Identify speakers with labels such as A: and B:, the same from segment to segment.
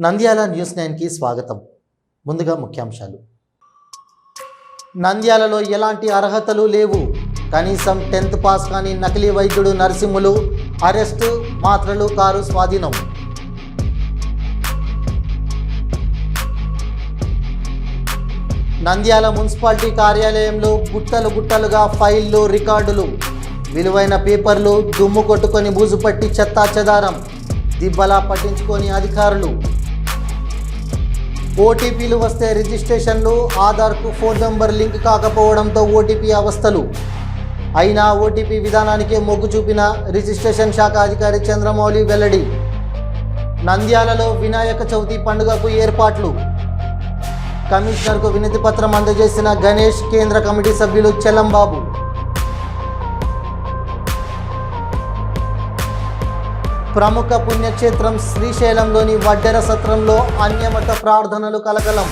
A: Nandyal news నైన్కి స్వాగతం. ముందుగా ముఖ్యాంశాలు. నంద్యాలలో ఎలాంటి అర్హతలు లేవు. కనీసం టెన్త్ పాస్ కాని నకిలీ వైద్యుడు నరసింహులు అరెస్టు మాత్రలు కారు స్వాధీనం. నంద్యాల మున్సిపాలిటీ కార్యాలయంలో గుట్టలు గుట్టలుగా ఫైళ్ళు రికార్డులు. విలువైన పేపర్లు దుమ్ము కొట్టుకొని బూజుపట్టి చెత్తా చెదారం. దిబ్బలా పట్టించుకొని అధికారులు. ఓటీపీలు వస్తే రిజిస్ట్రేషన్లు ఆధార్కు ఫోన్ నెంబర్ లింక్ కాకపోవడంతో ఓటీపీ అవస్థలు. అయినా ఓటీపీ విధానానికి మొగ్గు చూపిన రిజిస్ట్రేషన్ శాఖ అధికారి చంద్రమౌళి వెల్లడి. నంద్యాలలో వినాయక చవితి పండుగకు ఏర్పాట్లు. కమిషనర్కు వినతి పత్రం అందజేసిన గణేష్ కేంద్ర కమిటీ సభ్యులు చెల్లంబాబు. ప్రముఖ పుణ్యక్షేత్రం శ్రీశైలంలోని వడ్డెర సత్రంలో అన్యమత ప్రార్థనలు కలకలం.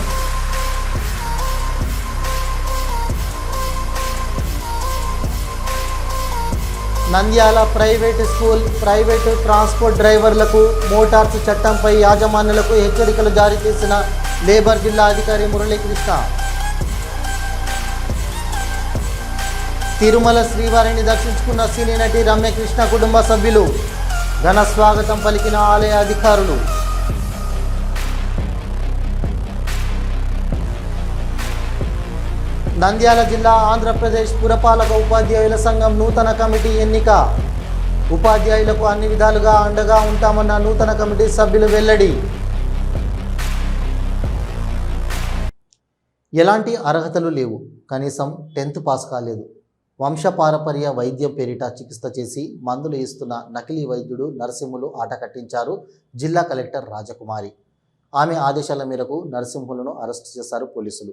A: Nandyal private school private transport డ్రైవర్లకు మోటార్స్ చట్టంపై యాజమాన్యులకు హెచ్చరికలు జారీ చేసిన లేబర్ జిల్లా అధికారి మురళీకృష్ణ. తిరుమల శ్రీవారిని దర్శించుకున్న సినీ నటి రమ్యకృష్ణ కుటుంబ సభ్యులు ఘన స్వాగతం పలికిన ఆలయ అధికారులు. నంద్యాల జిల్లా ఆంధ్రప్రదేశ్ పురపాలక ఉపాధ్యాయుల సంఘం నూతన కమిటీ ఎన్నిక. ఉపాధ్యాయులకు అన్ని విధాలుగా అండగా ఉంటామన్న నూతన కమిటీ సభ్యులు వెల్లడి. ఎలాంటి అర్హతలు లేవు. కనీసం టెన్త్ పాస్ కాలేదు. వంశపారపర్య వైద్యం పేరిట చికిత్స చేసి మందులు ఇస్తున్న నకిలీ వైద్యుడు నరసింహులు ఆట కట్టించారు జిల్లా కలెక్టర్ రాజకుమారి. ఆమె ఆదేశాల మేరకు నరసింహులను అరెస్టు చేశారు పోలీసులు.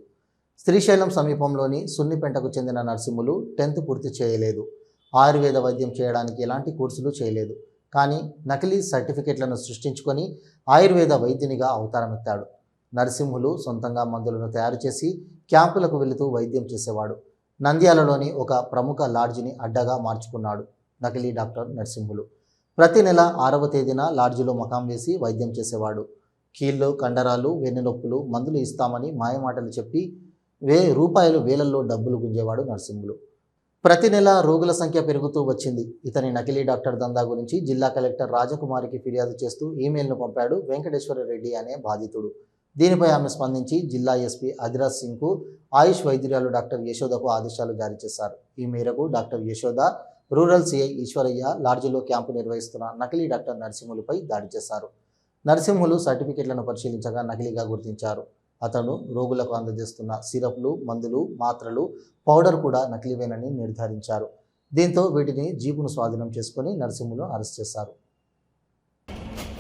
A: శ్రీశైలం సమీపంలోని సున్నిపెంటకు చెందిన నరసింహులు టెన్త్ పూర్తి చేయలేదు. ఆయుర్వేద వైద్యం చేయడానికి ఎలాంటి కోర్సులు చేయలేదు. కానీ నకిలీ సర్టిఫికెట్లను సృష్టించుకొని ఆయుర్వేద వైద్యునిగా అవతారమెత్తాడు. నరసింహులు సొంతంగా మందులను తయారు చేసి క్యాంపులకు వెళుతూ వైద్యం చేసేవాడు. నంద్యాలలోని ఒక ప్రముఖ లాడ్జిని అడ్డగా మార్చుకున్నాడు నకిలీ డాక్టర్ నర్సింహులు. ప్రతి నెల ఆరవ తేదీన లాడ్జిలో మకాం వేసి వైద్యం చేసేవాడు. కీళ్ళు కండరాలు వెన్నునొప్పులు మందులు ఇస్తామని మాయమాటలు చెప్పి వే రూపాయలు వేలల్లో డబ్బులు గుంజేవాడు నర్సింహులు. ప్రతి నెల రోగుల సంఖ్య పెరుగుతూ వచ్చింది. ఇతని నకిలీ డాక్టర్ దందా గురించి జిల్లా కలెక్టర్ రాజకుమారికి ఫిర్యాదు చేస్తూ ఈమెయిల్ను పంపాడు వెంకటేశ్వర రెడ్డి అనే బాధితుడు. దీనిపై ఆమె స్పందించి జిల్లా ఎస్పీ అధిరాజ్ సింగ్కు ఆయుష్ వైద్యురాలు డాక్టర్ యశోదకు ఆదేశాలు జారీ చేశారు. ఈ మేరకు doctor Yashoda rural CI Eshwaraiah లాడ్జిలో camp నిర్వహిస్తున్న నకిలీ డాక్టర్ నరసింహులపై దాడి చేశారు. నరసింహులు సర్టిఫికెట్లను పరిశీలించగా నకిలీగా గుర్తించారు. అతను రోగులకు అందజేస్తున్న సిరప్లు మందులు మాత్రలు పౌడర్ కూడా నకిలీవేనని నిర్ధారించారు. దీంతో వీటిని జీపును స్వాధీనం చేసుకుని నరసింహులు అరెస్ట్ చేశారు.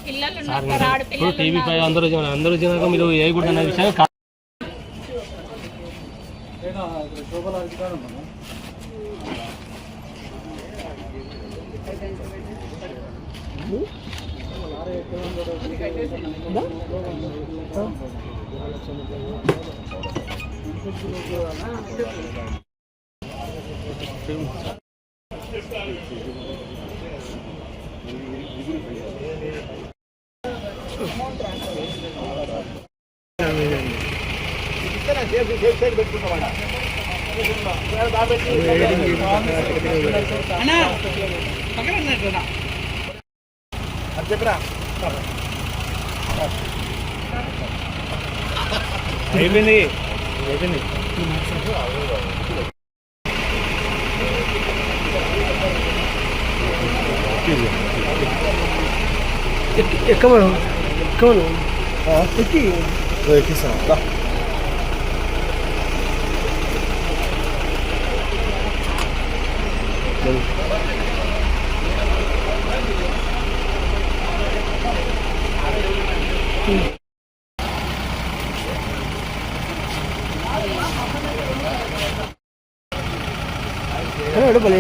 B: ఇప్పుడు టీవీ పై అందరూ అందరూ జనాక మీరు ఏ గుడ్ అనే విషయం కా- అయిపోయింది అయిపోయింది
C: ఎక్కమను ఎక్కమను ఎక్కి భలే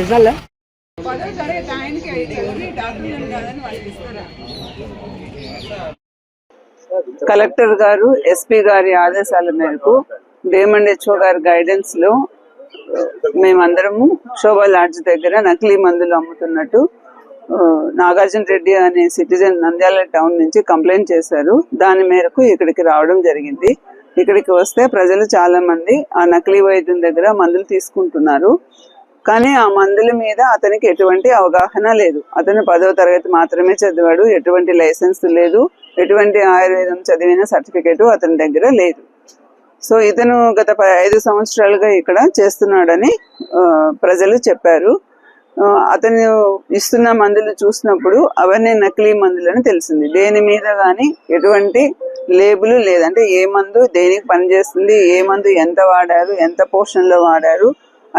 C: వేసాలే
D: పదో తరగతి ఆయనకి ఐడి ఉంది డాక్టర్ కాదని వాళ్ళకి ఇస్తారా? కలెక్టర్ గారు ఎస్పీ గారి ఆదేశాల మేరకు డేమండ్ హెచ్ఓ గారి గైడెన్స్లో మేమందరము శోభా లాడ్జ్ దగ్గర నకిలీ మందులు అమ్ముతున్నట్టు నాగార్జున రెడ్డి అనే సిటిజన్ నంద్యాల టౌన్ నుంచి కంప్లైంట్ చేశారు. దాని మేరకు ఇక్కడికి రావడం జరిగింది. ఇక్కడికి వస్తే ప్రజలు చాలా మంది ఆ నకిలీ వైద్యం దగ్గర మందులు తీసుకుంటున్నారు. కానీ ఆ మందుల మీద అతనికి ఎటువంటి అవగాహన లేదు. అతను పదవ తరగతి మాత్రమే చదివాడు ఎటువంటి లైసెన్స్ లేదు ఎటువంటి ఆయుర్వేదం చదివిన సర్టిఫికేట్ అతని దగ్గర లేదు. సో ఇతను గత ఐదు సంవత్సరాలుగా ఇక్కడ చేస్తున్నాడని ప్రజలు చెప్పారు. అతను ఇస్తున్న మందులు చూసినప్పుడు అవన్నీ నకిలీ మందులని తెలిసింది. దేని మీద కానీ ఎటువంటి లేబుల్ లేదంటే ఏ మందు దేనికి పనిచేస్తుంది ఏ మందు ఎంత వాడారు ఎంత పోషణలో వాడారు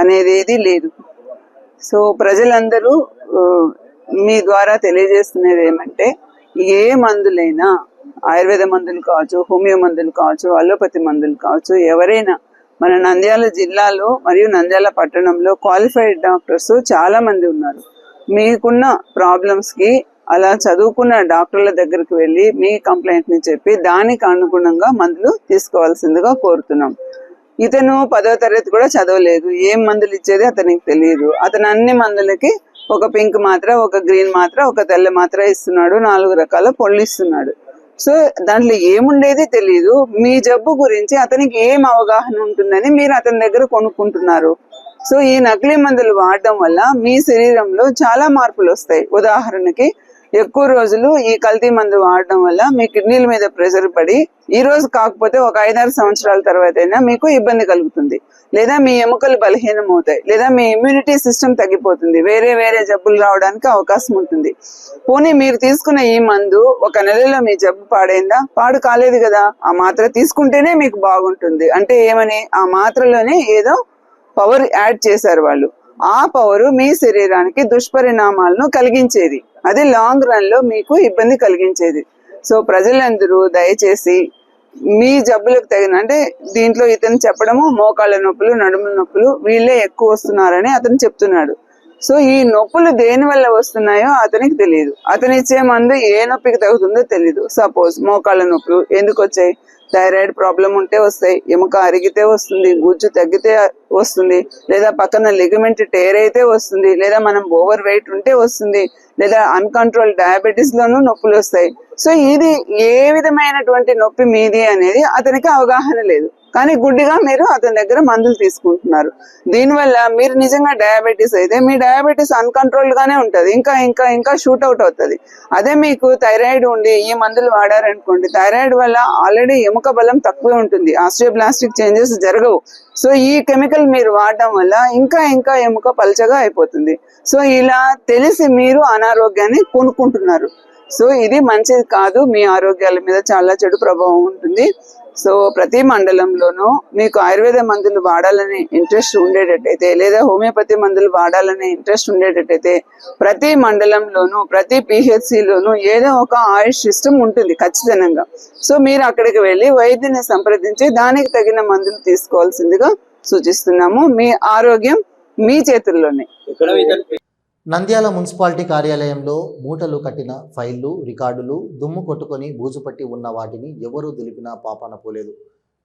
D: అనేది ఏది లేదు. సో ప్రజలందరూ మీ ద్వారా తెలియజేస్తున్నది ఏమంటే ఏ మందులైనా ఆయుర్వేద మందులు కావచ్చు హోమియో మందులు కావచ్చు అలోపతి మందులు కావచ్చు ఎవరైనా మన నంద్యాల జిల్లాలో మరియు నంద్యాల పట్టణంలో క్వాలిఫైడ్ డాక్టర్స్ చాలా మంది ఉన్నారు. మీకున్న ప్రాబ్లమ్స్కి అలా చదువుకున్న డాక్టర్ల దగ్గరికి వెళ్ళి మీ కంప్లైంట్ని చెప్పి దానికి అనుగుణంగా మందులు తీసుకోవాల్సిందిగా కోరుతున్నాం. ఇతను పదో తరగతి కూడా చదవలేదు. ఏం మందులు ఇచ్చేది అతనికి తెలియదు. అతను అన్ని మందులకి ఒక పింక్ మాత్ర ఒక గ్రీన్ మాత్ర ఒక తెల్ల మాత్ర ఇస్తున్నాడు. నాలుగు రకాల పళ్ళు ఇస్తున్నాడు. సో దాంట్లో ఏముండేది తెలియదు మీ జబ్బు గురించి అతనికి ఏం అవగాహన ఉంటుందని మీరు అతని దగ్గర కొనుక్కుంటున్నారు. సో ఈ నకిలీ మందులు వాడడం వల్ల మీ శరీరంలో చాలా మార్పులు వస్తాయి. ఉదాహరణకి ఎక్కువ రోజులు ఈ కల్తీ మందు వాడడం వల్ల మీ కిడ్నీల మీద ప్రెషర్ పడి ఈ రోజు కాకపోతే ఒక ఐదారు సంవత్సరాల తర్వాత అయినా మీకు ఇబ్బంది కలుగుతుంది. లేదా మీ ఎముకలు బలహీనం అవుతాయి లేదా మీ ఇమ్యూనిటీ సిస్టమ్ తగ్గిపోతుంది. వేరే వేరే జబ్బులు రావడానికి అవకాశం ఉంటుంది. పోనీ మీరు తీసుకున్న ఈ మందు ఒక నెలలో మీ జబ్బు పాడైందా? పాడు కాలేదు కదా. ఆ మాత్ర తీసుకుంటేనే మీకు బాగుంటుంది. అంటే ఏమని? ఆ మాత్రలోనే ఏదో పవర్ యాడ్ చేశారు వాళ్ళు. ఆ పవర్ మీ శరీరానికి దుష్పరిణామాలను కలిగించేది. అది లాంగ్ రన్లో మీకు ఇబ్బంది కలిగించేది. సో ప్రజలందరూ దయచేసి మీ జబ్బులకు తగిన అంటే దీంట్లో ఇతను చెప్పడము మోకాళ్ళ నొప్పులు నడుముల నొప్పులు వీళ్ళే ఎక్కువ వస్తున్నారని అతను చెప్తున్నాడు. సో ఈ నొప్పులు దేని వల్ల వస్తున్నాయో అతనికి తెలియదు. అతను ఇచ్చే మందు ఏ నొప్పికి తగ్గుతుందో తెలియదు సపోజ్ మోకాళ్ళ నొప్పులు ఎందుకు వచ్చాయి? థైరాయిడ్ ప్రాబ్లం ఉంటే వస్తాయి ఎముక అరిగితే వస్తుంది గుజ్జు తగ్గితే వస్తుంది లేదా పక్కన లిగమెంట్ టేర్ అయితే వస్తుంది లేదా మనం ఓవర్ వెయిట్ ఉంటే వస్తుంది లేదా అన్కంట్రోల్ డయాబెటీస్ లోనూ నొప్పులు వస్తాయి సో ఇది ఏ విధమైనటువంటి నొప్పి మీది అనేది అతనికి అవగాహన లేదు. కానీ గుడ్డిగా మీరు అతని దగ్గర మందులు తీసుకుంటున్నారు. దీనివల్ల మీరు నిజంగా డయాబెటీస్ అయితే మీ డయాబెటీస్ అన్కంట్రోల్డ్ గానే ఉంటుంది. ఇంకా ఇంకా ఇంకా షూట్ అవుట్ అవుతుంది. అదే మీకు థైరాయిడ్ ఉండి ఈ మందులు వాడారనుకోండి థైరాయిడ్ వల్ల ఆల్రెడీ ఎముక బలం తక్కువ ఉంటుంది. ఆస్ట్రియోబ్లాస్టిక్ చేంజెస్ జరగవు. సో ఈ కెమికల్ మీరు వాడడం వల్ల ఇంకా ఇంకా ఎముక పలచగా అయిపోతుంది. సో ఇలా తెలిసి మీరు అనారోగ్యాన్ని కొనుక్కుంటున్నారు సో ఇది మంచిది కాదు. మీ ఆరోగ్యాల మీద చాలా చెడు ప్రభావం ఉంటుంది. సో ప్రతి మండలంలోనూ మీకు ఆయుర్వేద మందులు వాడాలనే ఇంట్రెస్ట్ ఉండేటట్టయితే లేదా హోమియోపతి మందులు వాడాలనే ఇంట్రెస్ట్ ఉండేటట్టయితే ప్రతి మండలంలోనూ ప్రతి పిహెచ్సిలోనూ ఏదో ఒక ఆయుష్ సిస్టమ్ ఉంటుంది ఖచ్చితంగా. సో మీరు అక్కడికి వెళ్ళి వైద్యుని సంప్రదించి దానికి తగిన మందులు తీసుకోవాల్సిందిగా సూచిస్తున్నాము. మీ ఆరోగ్యం మీ చేతుల్లోనే.
A: నంద్యాల మున్సిపాలిటీ కార్యాలయంలో మూటలు కట్టిన ఫైళ్ళు రికార్డులు దుమ్ము కొట్టుకొని బూజుపట్టి ఉన్న వాటిని ఎవరూ దులిపినా పాపాన పోలేదు.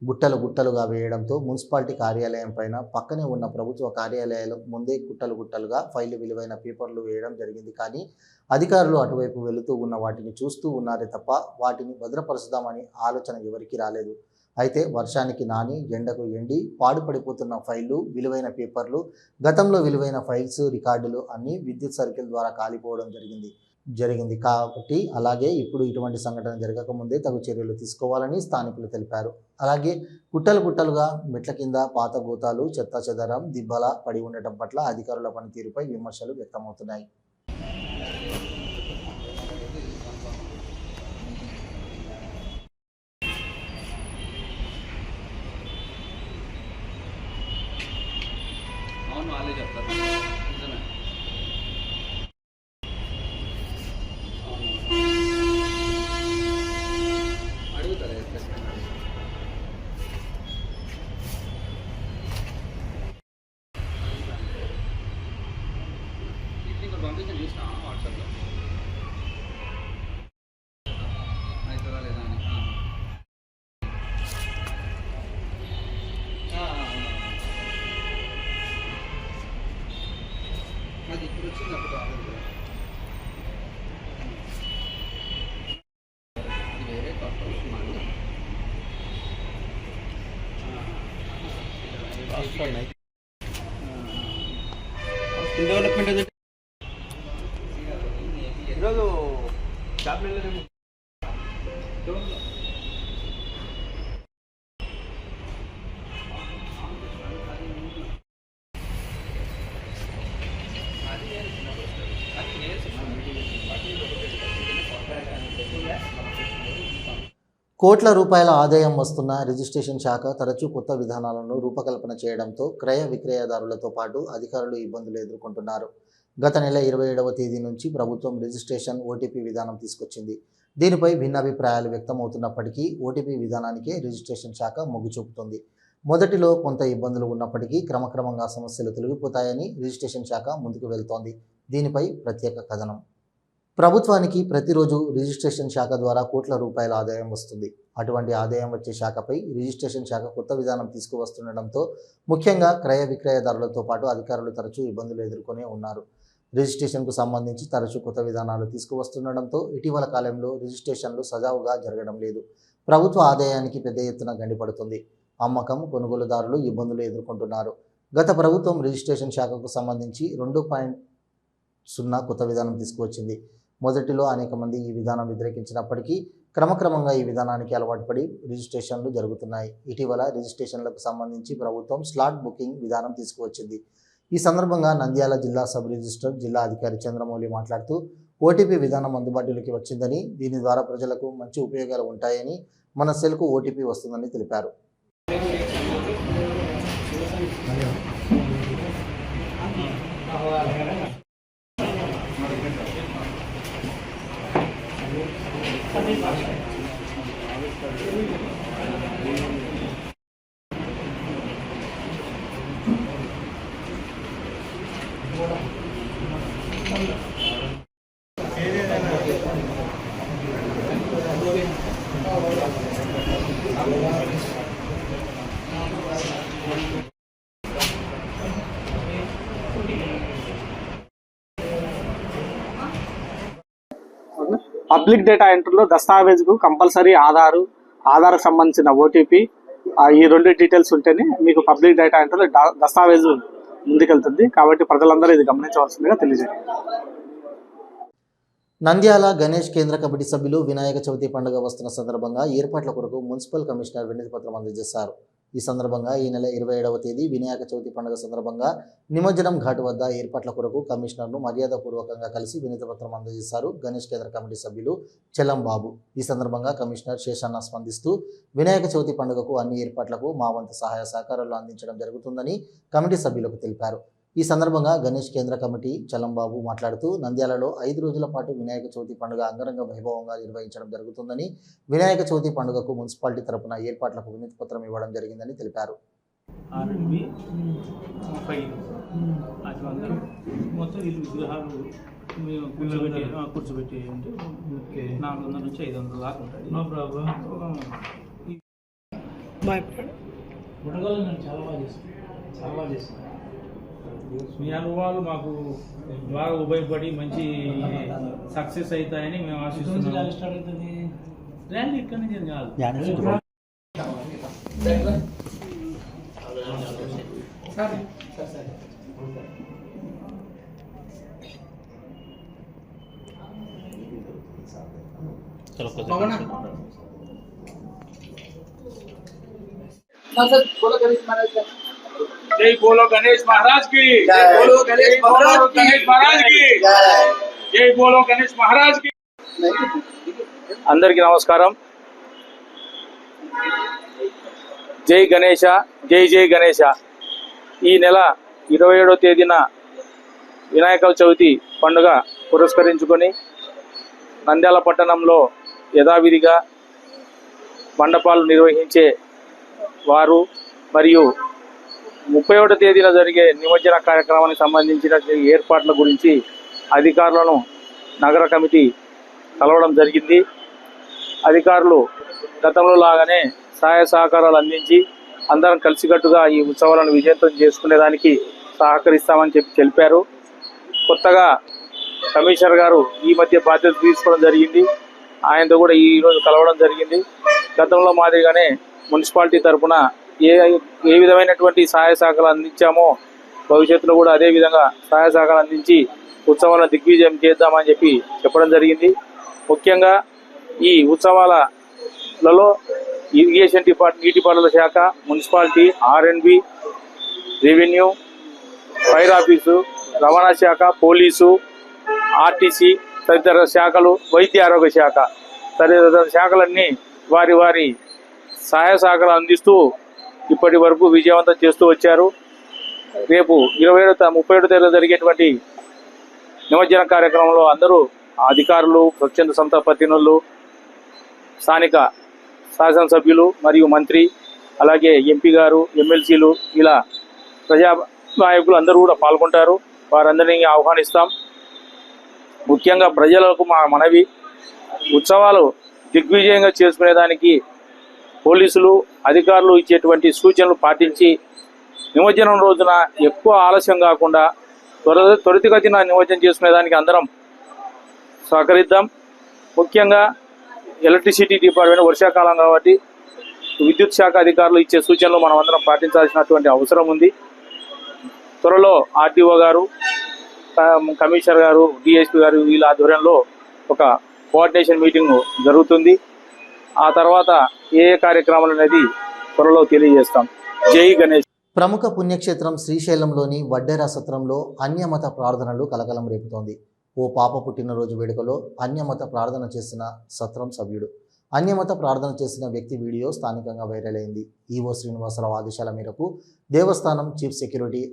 A: గుట్టలు గుట్టలుగా వేయడంతో మున్సిపాలిటీ కార్యాలయం పైన పక్కనే ఉన్న ప్రభుత్వ కార్యాలయాలు ముందే గుట్టలు గుట్టలుగా ఫైళ్ళు విలువైన పేపర్లు వేయడం జరిగింది. కానీ అధికారులు అటువైపు వెళుతూ ఉన్న వాటిని చూస్తూ ఉన్నారే తప్ప వాటిని భద్రపరుచుదామని ఆలోచన ఎవరికీ రాలేదు. అయితే వర్షానికి నాని ఎండకు ఎండి పాడుపడిపోతున్న ఫైళ్ళు విలువైన పేపర్లు గతంలో విలువైన ఫైల్స్ రికార్డులు అన్నీ విద్యుత్ సర్కిల్ ద్వారా కాలిపోవడం జరిగింది. జరిగింది కాబట్టి అలాగే ఇప్పుడు ఇటువంటి సంఘటన జరగకముందే తగు చర్యలు తీసుకోవాలని స్థానికులు తెలిపారు. అలాగే గుట్టలు గుట్టలుగా మెట్ల కింద పాత గోతాలు చెత్త చెదరం దిబ్బల పడి ఉండటం పట్ల అధికారుల పనితీరుపై విమర్శలు వ్యక్తమవుతున్నాయి.
E: స్కిల్
A: కోట్ల రూపాయల ఆదాయం వస్తున్న రిజిస్ట్రేషన్ శాఖ తరచూ కొత్త విధానాలను రూపకల్పన చేయడంతో క్రయ విక్రయదారులతో పాటు అధికారులు ఇబ్బందులు ఎదుర్కొంటున్నారు. గత నెల ఇరవై ఏడవ తేదీ నుంచి ప్రభుత్వం రిజిస్ట్రేషన్ ఓటీపీ విధానం తీసుకొచ్చింది. దీనిపై భిన్నాభిప్రాయాలు వ్యక్తమవుతున్నప్పటికీ ఓటీపీ విధానానికే రిజిస్ట్రేషన్ శాఖ మొగ్గు చూపుతుంది మొదటిలో కొంత ఇబ్బందులు ఉన్నప్పటికీ క్రమక్రమంగా సమస్యలు తొలగిపోతాయని రిజిస్ట్రేషన్ శాఖ ముందుకు వెళ్తోంది. దీనిపై ప్రత్యేక కథనం. ప్రభుత్వానికి ప్రతిరోజు రిజిస్ట్రేషన్ శాఖ ద్వారా కోట్ల రూపాయల ఆదాయం వస్తుంది. అటువంటి ఆదాయం వచ్చే శాఖపై రిజిస్ట్రేషన్ శాఖ కొత్త విధానం తీసుకువస్తుండటంతో ముఖ్యంగా క్రయ విక్రయదారులతో పాటు అధికారులు తరచూ ఇబ్బందులు ఎదుర్కొనే ఉన్నారు. రిజిస్ట్రేషన్కు సంబంధించి తరచూ కొత్త విధానాలు తీసుకువస్తుండటంతో ఇటీవల కాలంలో రిజిస్ట్రేషన్లు సజావుగా జరగడం లేదు. ప్రభుత్వ ఆదాయానికి పెద్ద ఎత్తున గండిపడుతుంది. అమ్మకం కొనుగోలుదారులు ఇబ్బందులు ఎదుర్కొంటున్నారు. గత ప్రభుత్వం రిజిస్ట్రేషన్ శాఖకు సంబంధించి రెండు పాయింట్ సున్నా కొత్త విధానం తీసుకువచ్చింది. మొదటిలో అనేక మంది ఈ విధానం వ్యతిరేకించినప్పటికీ క్రమక్రమంగా ఈ విధానానికి అలవాటు పడి రిజిస్ట్రేషన్లు జరుగుతున్నాయి. ఇటీవల రిజిస్ట్రేషన్లకు సంబంధించి ప్రభుత్వం స్లాట్ బుకింగ్ విధానం తీసుకువచ్చింది. ఈ సందర్భంగా నంద్యాల జిల్లా సబ్ రిజిస్టర్ జిల్లా అధికారి చంద్రమౌళి మాట్లాడుతూ ఓటీపీ విధానం అందుబాటులోకి వచ్చిందని దీని ద్వారా ప్రజలకు మంచి ఉపయోగాలు ఉంటాయని మన సెల్కు ఓటీపీ వస్తుందని తెలిపారు.
F: పబ్లిక్ డేటా ఎంట్రీలో దస్తావేజ్కు కంపల్సరీ ఆధారు ఆధార్కు సంబంధించిన ఓటీపీ ఈ రెండు డీటెయిల్స్ ఉంటేనే మీకు పబ్లిక్ డేటా ఎంట్రీలో దస్తావేజు ముందుకెళ్తుంది. కాబట్టి ప్రజలందరూ ఇది గమనించవలసిందిగా తెలియజేయండి.
A: నంద్యాల గణేష్ కేంద్ర కమిటీ సభ్యులు వినాయక చవితి పండుగ వస్తున్న సందర్భంగా ఏర్పాట్ల కొరకు మున్సిపల్ కమిషనర్ వినతి పత్రం అందజేశారు. ఈ సందర్భంగా ఈ నెల ఇరవై ఏడవ తేదీ వినాయక చవితి పండుగ సందర్భంగా నిమజ్జనం ఘాట్ వద్ద ఏర్పాట్ల కొరకు కమిషనర్ను మర్యాదపూర్వకంగా కలిసి వినతి పత్రం అందజేశారు గణేష్ కేంద్ర కమిటీ సభ్యులు చెల్లం బాబు. ఈ సందర్భంగా కమిషనర్ శేషన్న స్పందిస్తూ వినాయక చవితి పండుగకు అన్ని ఏర్పాట్లకు మా వంతు సహాయ సహకారాలు అందించడం జరుగుతుందని కమిటీ సభ్యులకు తెలిపారు. ఈ సందర్భంగా గణేష్ కేంద్ర కమిటీ చలంబాబు మాట్లాడుతూ నంద్యాలలో ఐదు రోజుల పాటు వినాయక చవితి పండుగ అంగరంగ వైభవంగా నిర్వహించడం జరుగుతుందని వినాయక చవితి పండుగకు మున్సిపాలిటీ తరపున ఏర్పాట్లకు వినతి పత్రం ఇవ్వడం జరిగిందని తెలిపారు.
G: మొత్తం విగ్రహాలు కూర్చోబెట్టి నాలుగు వందల నుంచి ఐదు వందల దాకా ఉంటుంది నో ప్రాబ్లం.
C: బాయ్.
G: బుడగలు నేను చాలా బాగా చేస్తాను చాలా బాగా చేస్తాను మీ అనుభవాలు మాకు బాగా ఉపయోగపడి మంచి సక్సెస్ అవుతాయని మేము ఆశిస్తున్నాం స్టార్ట్ అవుతుంది ర్యాలీ ఇక్కడి నుంచి కాదు जय बोलो गणेश महाराज की जय बोलो गणेश महाराज की गणेश महाराज की जय बोलो गणेश महाराज की
F: అందరికీ నమస్కారం జై గణేష జై జై గణేష ఈ నెల ఇరవై ఏడో తేదీన వినాయక చవితి పండుగ పురస్కరించుకొని నంద్యాల పట్టణంలో యథావిధిగా మండపాలు నిర్వహించే వారు మరియు ముప్పై ఒకటో తేదీన జరిగే నిమజ్జన కార్యక్రమానికి సంబంధించిన ఏర్పాట్ల గురించి అధికారులను నగర కమిటీ కలవడం జరిగింది. అధికారులు గతంలో లాగానే సహాయ సహకారాలు అందించి అందరం కలిసికట్టుగా ఈ ఉత్సవాలను విజయంతం చేసుకునేదానికి సహకరిస్తామని చెప్పి తెలిపారు. కొత్తగా కమిషనర్ గారు ఈ మధ్య బాధ్యత తీసుకోవడం జరిగింది. ఆయనతో కూడా ఈరోజు కలవడం జరిగింది. గతంలో మాదిరిగానే మున్సిపాలిటీ తరఫున
H: ఏ ఏ విధమైనటువంటి సహాయ సహకారాలు అందించామో భవిష్యత్తులో కూడా అదే విధంగా సహాయ సహకారాలు అందించి ఉత్సవాలను దిగ్విజయం చేద్దామని చెప్పి చెప్పడం జరిగింది. ముఖ్యంగా ఈ ఉత్సవాలలో ఇరిగేషన్ డిపార్ట్ నీటిపారుదల శాఖ municipality R and B revenue fire office రవాణా శాఖ పోలీసు ఆర్టీసీ తదితర శాఖలు వైద్య ఆరోగ్య శాఖ తదితర శాఖలన్నీ వారి వారి సహాయ సహకారాలు అందిస్తూ ఇప్పటి వరకు విజయవంతం చేస్తూ వచ్చారు. రేపు ఇరవై ఏడు ముప్పై ఏడు తేదీ జరిగేటువంటి నిమజ్జన కార్యక్రమంలో అందరూ అధికారులు స్వచ్ఛంద సంస్థ ప్రతినిధులు స్థానిక శాసనసభ్యులు మరియు మంత్రి అలాగే ఎంపీ గారు ఎమ్మెల్సీలు ఇలా ప్రజా నాయకులు అందరూ కూడా పాల్గొంటారు. వారందరినీ ఆహ్వానిస్తాం. ముఖ్యంగా ప్రజలకు మా మనవి ఉత్సవాలు దిగ్విజయంగా చేసుకునేదానికి పోలీసులు అధికారులు ఇచ్చేటువంటి సూచనలు పాటించి నిమజ్జనం రోజున ఎక్కువ ఆలస్యం కాకుండా త్వర త్వరితగతిన నిమజ్జనం చేసుకునేదానికి అందరం సహకరిద్దాం. ముఖ్యంగా ఎలక్ట్రిసిటీ డిపార్ట్మెంట్ వర్షాకాలం కాబట్టి విద్యుత్ శాఖ అధికారులు ఇచ్చే సూచనలు మనం అందరం పాటించాల్సినటువంటి అవసరం ఉంది. త్వరలో ఆర్టీఓ గారు క- కమిషనర్ గారు డిఎస్పీ గారు వీళ్ళ ఆధ్వర్యంలో ఒక కోఆర్డినేషన్ మీటింగ్ జరుగుతుంది. ఆ తర్వాత ఏ కార్యక్రమాలు అనేది త్వరలో తెలియజేస్తాం. జై గణేష్.
A: ప్రముఖ పుణ్యక్షేత్రం శ్రీశైలంలోని వడ్డేరా సత్రంలో అన్యమత ప్రార్థనలు కలకలం రేపుతోంది. ఓ పాప పుట్టినరోజు వేడుకలో అన్యమత ప్రార్థన చేసిన సత్రం సభ్యుడు. అన్యమత ప్రార్థన చేసిన వ్యక్తి వీడియో స్థానికంగా వైరల్ అయింది. ఈవో శ్రీనివాసరావు ఆదేశాల మేరకు దేవస్థానం చీఫ్ సెక్యూరిటీ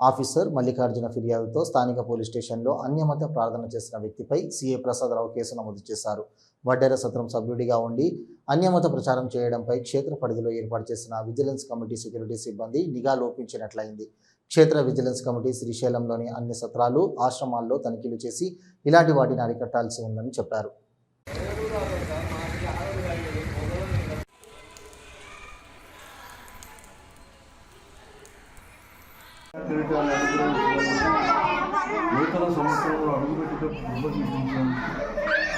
A: ఆఫీసర్ మల్లికార్జున ఫిర్యాదుతో స్థానిక పోలీస్ స్టేషన్లో అన్యమత ప్రార్థన చేసిన వ్యక్తిపై సీఏ ప్రసాదరావు కేసు నమోదు చేశారు. వడ్డేర సత్రం సభ్యుడిగా ఉండి అన్యమత ప్రచారం చేయడంపై క్షేత్ర పరిధిలో ఏర్పాటు చేసిన విజిలెన్స్ కమిటీ సెక్యూరిటీ సిబ్బంది నిఘా లోపించినట్లయింది. క్షేత్ర విజిలెన్స్ కమిటీ శ్రీశైలంలోని అన్ని సత్రాలు ఆశ్రమాల్లో తనిఖీలు చేసి ఇలాంటి వాటిని అరికట్టాల్సి ఉందని చెప్పారు.
I: నూతన సంవత్సరంలో అడుగుపెట్టేటప్పుడు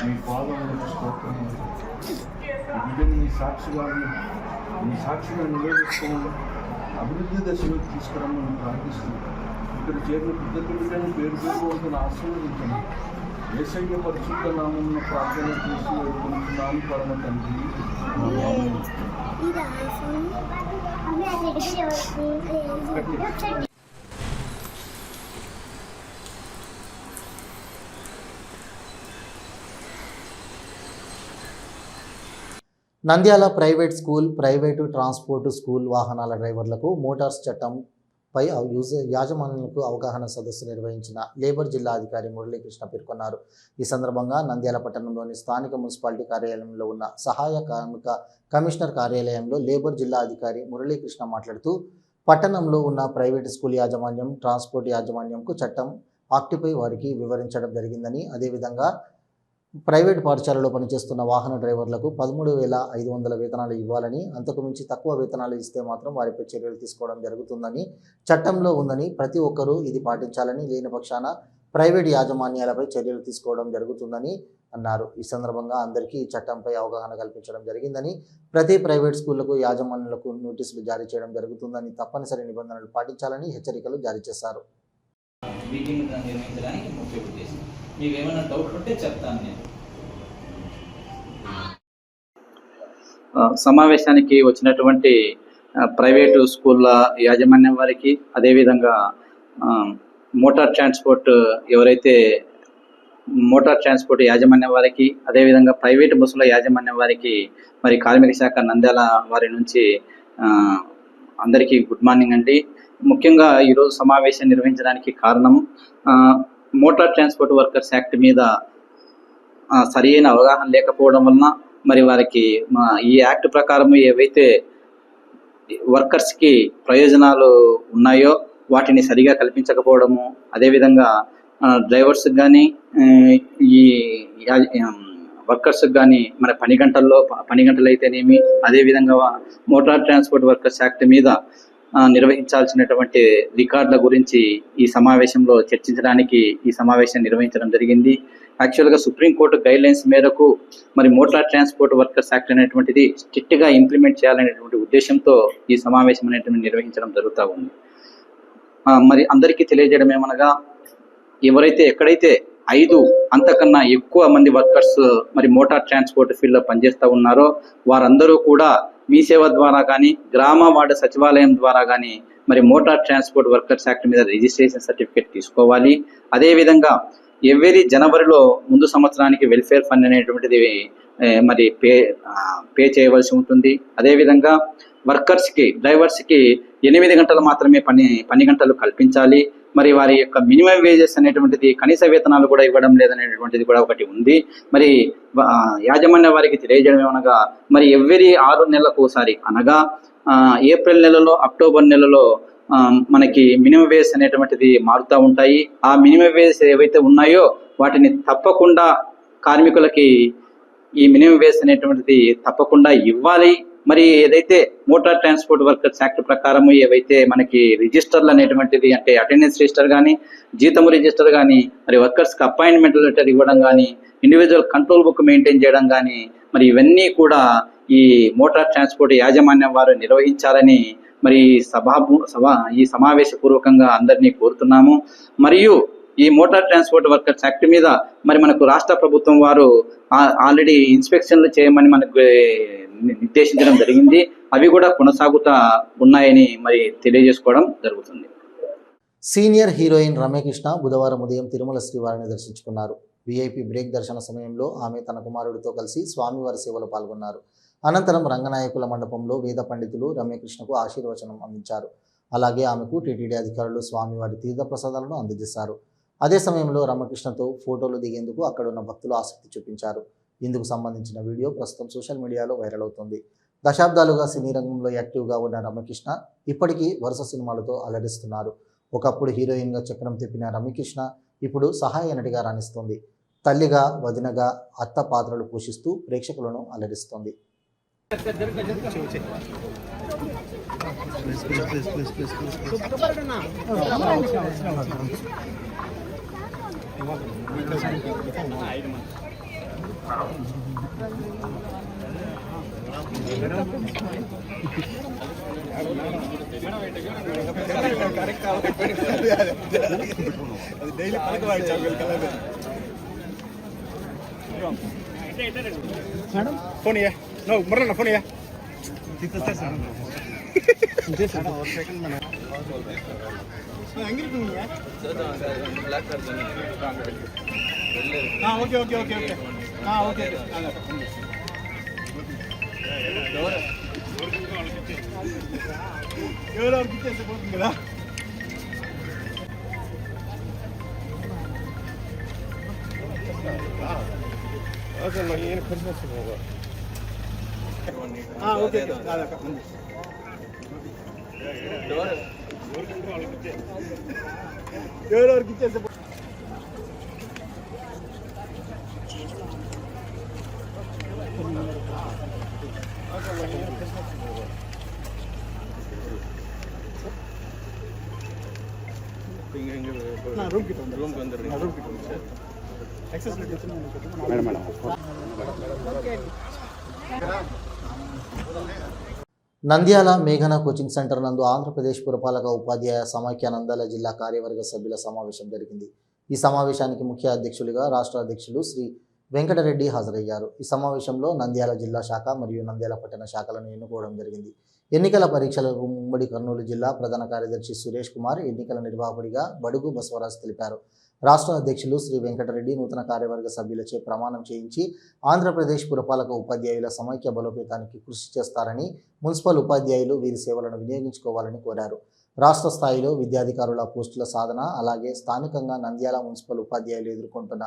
I: మీ పాదములకు స్తోత్రం బిడ్డని మీ సాక్షిగా మీ సాక్షిగా నిలబెట్టుకోమని అభివృద్ధి దశలోకి తీసుకురమ్మని ప్రార్థిస్తున్నాను ఇక్కడ చేరిన పెద్ద బిడ్డని పేరు పేరు వంతున ఆశీర్వదించండి ఏసయ్య పరిశుద్ధ నామమున ప్రార్థన చేసి వేడుకుంటున్నాను పరమ తండ్రి.
A: Nandyal private school private transport school వాహనాల డ్రైవర్లకు మోటార్స్ చట్టంపై యూజ యాజమాన్యాలకు అవగాహన సదస్సు నిర్వహించిన లేబర్ జిల్లా అధికారి మురళీకృష్ణ పేర్కొన్నారు. ఈ సందర్భంగా నంద్యాల పట్టణంలోని స్థానిక మున్సిపాలిటీ కార్యాలయంలో ఉన్న సహాయ కార్మిక కమిషనర్ కార్యాలయంలో లేబర్ జిల్లా అధికారి మురళీకృష్ణ మాట్లాడుతూ పట్టణంలో ఉన్న ప్రైవేట్ స్కూల్ యాజమాన్యం ట్రాన్స్పోర్ట్ యాజమాన్యంకు చట్టం ఆక్టిపై వారికి వివరించడం జరిగిందని అదేవిధంగా ప్రైవేట్ పాఠశాలలో పనిచేస్తున్న వాహన డ్రైవర్లకు పదమూడు వేల ఐదు వందల వేతనాలు ఇవ్వాలని అంతకు మించి తక్కువ వేతనాలు ఇస్తే మాత్రం వారిపై చర్యలు తీసుకోవడం జరుగుతుందని చట్టంలో ఉందని ప్రతి ఒక్కరూ ఇది పాటించాలని లేని పక్షాన ప్రైవేట్ యాజమాన్యాలపై చర్యలు తీసుకోవడం జరుగుతుందని అన్నారు. ఈ సందర్భంగా అందరికీ ఈ చట్టంపై అవగాహన కల్పించడం జరిగిందని ప్రతి ప్రైవేట్ స్కూళ్ళకు యాజమాన్యులకు నోటీసులు జారీ చేయడం జరుగుతుందని తప్పనిసరి నిబంధనలు పాటించాలని హెచ్చరికలు జారీ చేశారు.
J: మీకేమైనా డౌట్ ఉంటే చెప్తాను నేను.
K: సమావేశానికి వచ్చినటువంటి ప్రైవేటు స్కూళ్ళ యాజమాన్యం వారికి అదేవిధంగా మోటార్ ట్రాన్స్పోర్ట్ ఎవరైతే మోటార్ ట్రాన్స్పోర్ట్ యాజమాన్యం వారికి అదేవిధంగా ప్రైవేటు బస్సుల యాజమాన్యం వారికి మరి కార్మిక శాఖ నంద్యాల వారి నుంచి అందరికీ గుడ్ మార్నింగ్ అండి. ముఖ్యంగా ఈరోజు సమావేశం నిర్వహించడానికి కారణం మోటార్ ట్రాన్స్పోర్ట్ వర్కర్స్ యాక్ట్ మీద ఆ, సరి అయిన అవగాహన లేకపోవడం వలన మరి వారికి మా ఈ యాక్ట్ ప్రకారం ఏవైతే వర్కర్స్కి ప్రయోజనాలు ఉన్నాయో వాటిని సరిగా కల్పించకపోవడము అదేవిధంగా డ్రైవర్స్కి కానీ ఈ వర్కర్స్కి కానీ మన పని గంటల్లో పని గంటలు అయితేనేమి అదేవిధంగా మోటార్ ట్రాన్స్పోర్ట్ వర్కర్స్ యాక్ట్ మీద నిర్వహించాల్సినటువంటి రికార్డుల గురించి ఈ సమావేశంలో చర్చించడానికి ఈ సమావేశం నిర్వహించడం జరిగింది. యాక్చువల్గా సుప్రీంకోర్టు గైడ్ లైన్స్ మేరకు మరి మోటార్ ట్రాన్స్పోర్ట్ వర్కర్స్ యాక్ట్ అనేటువంటిది స్ట్రిక్ట్గా ఇంప్లిమెంట్ చేయాలనేటువంటి ఉద్దేశంతో ఈ సమావేశం అనేటువంటి నిర్వహించడం జరుగుతూ ఉంది. మరి అందరికీ తెలియజేయడం ఏమనగా ఎవరైతే ఎక్కడైతే ఐదు అంతకన్నా ఎక్కువ మంది వర్కర్స్ మరి మోటార్ ట్రాన్స్పోర్ట్ ఫీల్డ్లో పనిచేస్తూ ఉన్నారో వారందరూ కూడా మీ సేవ ద్వారా కానీ గ్రామ వార్డు సచివాలయం ద్వారా కానీ మరి మోటార్ ట్రాన్స్పోర్ట్ వర్కర్స్ యాక్ట్ మీద రిజిస్ట్రేషన్ సర్టిఫికేట్ తీసుకోవాలి. అదేవిధంగా ఎవరి జనవరిలో ముందు సంవత్సరానికి వెల్ఫేర్ ఫండ్ అనేటువంటిది మరి పే పే చేయవలసి ఉంటుంది. అదేవిధంగా వర్కర్స్కి డ్రైవర్స్కి ఎనిమిది గంటలు మాత్రమే పని పని గంటలు కల్పించాలి. మరి వారి యొక్క మినిమం వేజెస్ అనేటువంటిది కనీస వేతనాలు కూడా ఇవ్వడం లేదనేటువంటిది కూడా ఒకటి ఉంది. మరి యాజమాన్య వారికి తెలియజేయడం ఏమనగా మరి ఎవ్రీ ఆరు నెలలకు ఒకసారి అనగా ఏప్రిల్ నెలలో అక్టోబర్ నెలలో మనకి మినిమం వేస్ అనేటువంటిది మారుతూ ఉంటాయి. ఆ మినిమం వేస్ ఏవైతే ఉన్నాయో వాటిని తప్పకుండా కార్మికులకి ఈ మినిమం వేస్ అనేటువంటిది తప్పకుండా ఇవ్వాలి. మరి ఏదైతే మోటార్ ట్రాన్స్పోర్ట్ వర్కర్స్ యాక్ట్ ప్రకారం ఏవైతే మనకి రిజిస్టర్లు అనేటువంటిది అంటే అటెండెన్స్ రిజిస్టర్ కానీ జీతం రిజిస్టర్ కానీ మరి వర్కర్స్కి అపాయింట్మెంట్ లెటర్ ఇవ్వడం కానీ ఇండివిజువల్ కంట్రోల్ బుక్ మెయింటైన్ చేయడం కానీ మరి ఇవన్నీ కూడా ఈ మోటార్ ట్రాన్స్పోర్ట్ యాజమాన్యం వారు నిర్వహించాలని మరి సభా సభ ఈ సమావేశపూర్వకంగా అందరినీ కోరుతున్నాము. మరియు ఈ మోటార్ ట్రాన్స్పోర్ట్ వర్కర్స్ యాక్ట్ మీద మరి మనకు రాష్ట్ర ప్రభుత్వం వారు ఆల్రెడీ ఇన్స్పెక్షన్లు చేయమని మనకు నిర్దేశించడం జరిగింది. అవి కూడా కొనసాగుతా ఉన్నాయని మరి తెలియజేసుకోవడం జరుగుతుంది.
A: సీనియర్ హీరోయిన్ రమ్యకృష్ణ బుధవారం ఉదయం తిరుమల శ్రీవారిని దర్శించుకున్నారు. విఐపి బ్రేక్ దర్శన సమయంలో ఆమె తన కుమారుడితో కలిసి స్వామివారి సేవలో పాల్గొన్నారు. అనంతరం రంగనాయకుల మండపంలో వేద పండితులు రమ్యకృష్ణకు ఆశీర్వచనం అందించారు. అలాగే ఆమెకు టీటీడీ అధికారులు స్వామివారి తీర్థప్రసాదాలను అందజేశారు. అదే సమయంలో రమకృష్ణతో ఫోటోలు దిగేందుకు అక్కడున్న భక్తులు ఆసక్తి చూపించారు. ఇందుకు సంబంధించిన వీడియో ప్రస్తుతం సోషల్ మీడియాలో వైరల్ అవుతుంది. దశాబ్దాలుగా సినీ రంగంలో యాక్టివ్గా ఉన్న రమ్యకృష్ణ ఇప్పటికీ వరుస సినిమాలతో అలరిస్తున్నారు. ఒకప్పుడు హీరోయిన్గా చక్రం తిప్పిన రమ్యకృష్ణ ఇప్పుడు సహాయ నటిగా రాణిస్తోంది. తల్లిగా వదినగా అత్త పాత్రలు పోషిస్తూ ప్రేక్షకులను అలరిస్తోంది.
F: డైలీ పలకవాడి చాలు मॅडम फोन या नो मुरला ना फोन या ஓகே ஓகே ஓகே ஓகே ஆ ஓகே எவ்வளோ கிச்சேஸ் 별로 얘는 크리스마스
B: 먹어. 아, 오케이. 오케이. 아, 나, 뭐- 나, 나. 여러 기차에서 나 룸기 돈다. 룸 건드려. 나 룸기 돈다.
F: మేడం మేడం
A: నంద్యాల మేఘన కోచింగ్ సెంటర్ నందు ఆంధ్రప్రదేశ్ పురపాలక ఉపాధ్యాయ సమాఖ్యానందాల జిల్లా కార్యవర్గ సభ్యుల సమావేశం జరిగింది. ఈ సమావేశానికి ముఖ్య అధ్యక్షులుగా రాష్ట్ర అధ్యక్షులు శ్రీ వెంకటరెడ్డి హాజరయ్యారు. ఈ సమావేశంలో నంద్యాల జిల్లా శాఖ మరియు నంద్యాల పట్టణ శాఖలను ఎన్నుకోవడం జరిగింది. ఎన్నికల పరీక్షలకు ఉమ్మడి కర్నూలు జిల్లా ప్రధాన కార్యదర్శి సురేష్ కుమార్ ఎన్నికల నిర్వాహకుడిగా బడుగు బసవరాజ్ తెలిపారు. రాష్ట్ర అధ్యక్షులు శ్రీ వెంకటరెడ్డి నూతన కార్యవర్గ సభ్యులచే ప్రమాణం చేయించి ఆంధ్రప్రదేశ్ పురపాలక ఉపాధ్యాయుల సమైక్య బలోపేతానికి కృషి చేస్తారని మున్సిపల్ ఉపాధ్యాయులు వీరి సేవలను వినియోగించుకోవాలని కోరారు. రాష్ట్ర స్థాయిలో విద్యాధికారుల పోస్టుల సాధన అలాగే స్థానికంగా నంద్యాల మున్సిపల్ ఉపాధ్యాయులు ఎదుర్కొంటున్న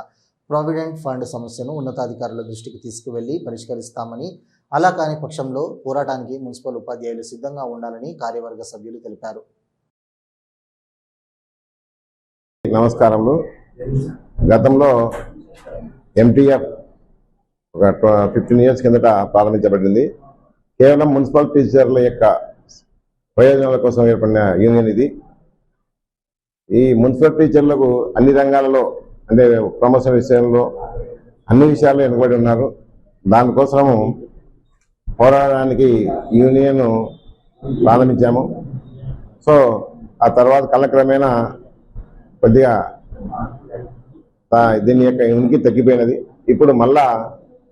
A: ప్రావిడెంట్ ఫండ్ సమస్యను ఉన్నతాధికారుల దృష్టికి తీసుకువెళ్ళి పరిష్కరిస్తామని అలా కాని పక్షంలో పోరాటానికి మున్సిపల్ ఉపాధ్యాయులు సిద్ధంగా ఉండాలని కార్యవర్గ సభ్యులు తెలిపారు.
L: నమస్కారములు. గతంలో ఎంటీఎఫ్ ఒక ఫిఫ్టీన్ ఇయర్స్ కిందట ప్రారంభించబడింది. కేవలం మున్సిపల్ టీచర్ల యొక్క ప్రయోజనాల కోసం ఏర్పడిన యూనియన్ ఇది. ఈ మున్సిపల్ టీచర్లకు అన్ని రంగాలలో అంటే ప్రమోషన్ విషయంలో అన్ని విషయాల్లో వెనుకబడి ఉన్నారు. దానికోసము పోరాడడానికి యూనియన్ ప్రారంభించాము. సో ఆ తర్వాత కాలక్రమేణా కొద్దిగా దీని యొక్క ఉనికి తగ్గిపోయినది. ఇప్పుడు మళ్ళా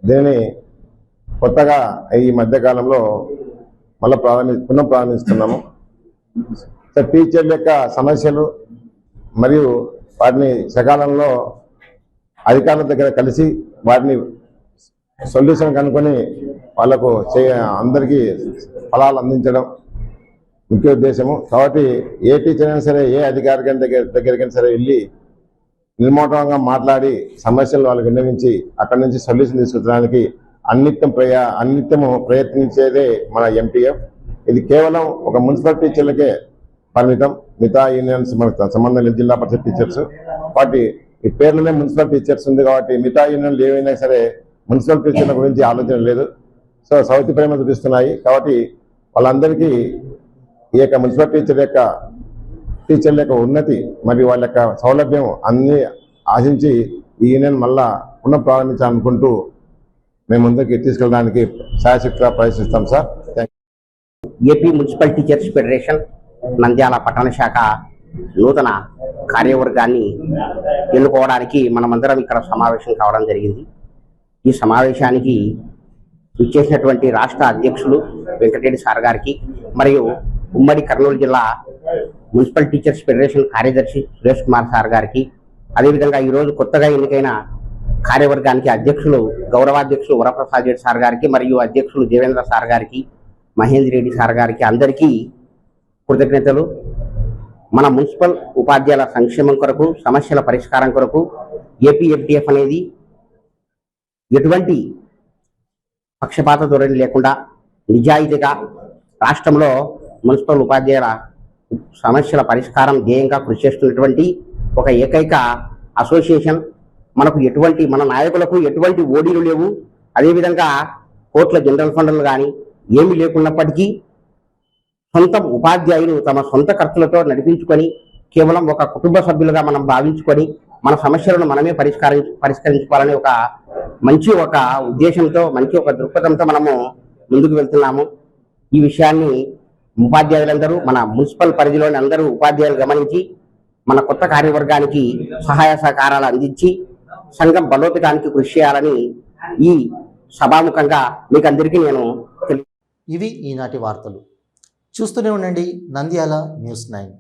L: దీనిని కొత్తగా ఈ మధ్యకాలంలో మళ్ళీ ప్రారంభి పునః ప్రారంభిస్తున్నాము. సో టీచర్ల యొక్క సమస్యలు మరియు వాటిని సకాలంలో అధికారుల దగ్గర కలిసి వాటిని సొల్యూషన్ కనుక్కొని వాళ్ళకు చే అందరికీ ఫలాలు అందించడం ముఖ్య ఉద్దేశము కాబట్టి ఏ టీచర్ అయినా సరే ఏ అధికారి దగ్గర దగ్గరికైనా సరే వెళ్ళి నిర్మోటంగా మాట్లాడి సమస్యలు వాళ్ళకి విన్నవించి అక్కడి నుంచి సొల్యూషన్ తీసుకురావడానికి అన్నిత్యం ప్రయా అన్నిత్యము ప్రయత్నించేదే మన ఎంపీఎఫ్ ఇది కేవలం ఒక మున్సిపల్ టీచర్లకే పరిమితం. మిగతా యూనియన్స్ మనకు సంబంధం లేదు. జిల్లా పరిషత్ టీచర్స్. వాటి ఈ పేర్లనే మున్సిపల్ టీచర్స్ ఉంది కాబట్టి మిగతా యూనియన్లు ఏవైనా సరే మున్సిపల్ టీచర్ల గురించి ఆలోచన లేదు. సో సౌతి ప్రేమ చూపిస్తున్నాయి. కాబట్టి వాళ్ళందరికీ ఈ యొక్క మున్సిపల్ టీచర్ యొక్క టీచర్ల యొక్క ఉన్నతి మరియు వాళ్ళ యొక్క సౌలభ్యం అన్ని ఆశించి ఈ యూనియన్ మళ్ళా పునః ప్రారంభించాలనుకుంటూ మేము ముందుకు తీసుకెళ్ళడానికి శాయశక్తిగా ప్రయత్నిస్తాం sir.
M: AP municipal teachers federation Nandyal పట్టణ శాఖ నూతన కార్యవర్గాన్ని ఎన్నుకోవడానికి మనమందరం ఇక్కడ సమావేశం కావడం జరిగింది. ఈ సమావేశానికి ఇచ్చేసినటువంటి రాష్ట్ర అధ్యక్షులు వెంకటరెడ్డి సార్ గారికి మరియు ఉమ్మడి కర్నూలు జిల్లా మున్సిపల్ టీచర్స్ ఫెడరేషన్ కార్యదర్శి సురేష్ కుమార్ సార్ గారికి. అదేవిధంగా ఈరోజు కొత్తగా ఎన్నికైన కార్యవర్గానికి అధ్యక్షులు గౌరవాధ్యక్షులు వరప్రసాద్ రెడ్డి సార్ గారికి మరియు అధ్యక్షులు దేవేంద్ర సార్ గారికి మహేందర్ రెడ్డి సార్ గారికి అందరికీ కృతజ్ఞతలు. మన మున్సిపల్ ఉపాధ్యాయుల సంక్షేమం కొరకు సమస్యల పరిష్కారం కొరకు ఏపీఎఫ్డిఎఫ్ అనేది ఎటువంటి పక్షపాత ధోరణి లేకుండా నిజాయితీగా రాష్ట్రంలో మున్సిపల్ ఉపాధ్యాయుల సమస్యల పరిష్కారం ధ్యేయంగా కృషి చేస్తున్నటువంటి ఒక ఏకైక అసోసియేషన్. మనకు ఎటువంటి మన నాయకులకు ఎటువంటి ఓడీలు లేవు. అదేవిధంగా కోట్ల జనరల్ ఫండ్లు కానీ ఏమీ లేకున్నప్పటికీ సొంత ఉపాధ్యాయులు తమ సొంత ఖర్చులతో నడిపించుకొని కేవలం ఒక కుటుంబ సభ్యులుగా మనం భావించుకొని మన సమస్యలను మనమే పరిష్కారం పరిష్కరించుకోవాలని ఒక మంచి ఒక ఉద్దేశంతో మంచి ఒక దృక్పథంతో మనము ముందుకు వెళ్తున్నాము. ఈ విషయాన్ని ఉపాధ్యాయులందరూ మన మున్సిపల్ పరిధిలోని అందరూ ఉపాధ్యాయులు గమనించి మన కొత్త కార్యవర్గానికి సహాయ సహకారాలు అందించి సంఘం బలోపేతానికి కృషి చేయాలని ఈ సభాముఖంగా మీకు అందరికీ నేను
A: ఇవి ఈనాటి వార్తలు. చూస్తూనే ఉండండి నంద్యాల న్యూస్ నైన్.